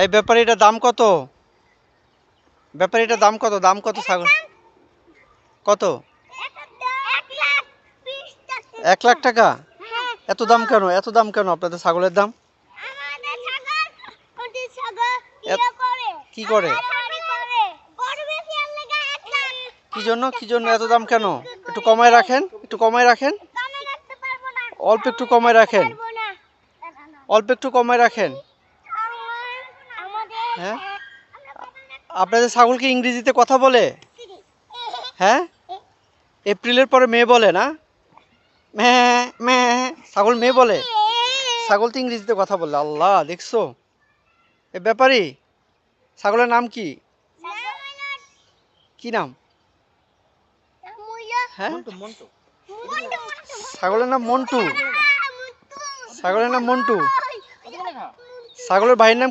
এই ব্যাপারে এটা দাম কত? ব্যাপারে এটা দাম কত? দাম কত ছাগল? কত? এক লাখ টাকা? এত দাম কেন? এত দাম কেন আপনাদের ছাগলের দাম? কি করে? কি জন্য? কি জন্য এত দাম কেন? একটু কমায় রাখেন একটু কমায় রাখেন। অল্প একটু কমায় রাখেন। অল্প একটু কমায় রাখেন। হ্যাঁ? আপনাদের ছাগল কি ইংরেজিতে কথা বলে? হ্যাঁ? এপ্রিলের পরে মেয়ে বলে না? মে মে ছাগল মেয়ে বলে? ছাগল তো ইংরেজিতে কথা বলে, আল্লাহ, দেখছ? এ ব্যাপারই ছাগলের নাম কি? কি নাম? হ্যাঁ? ছাগলের নাম মন্টু। ছাগলের নাম মন্টু। ছাগলের ভাইয়ের নাম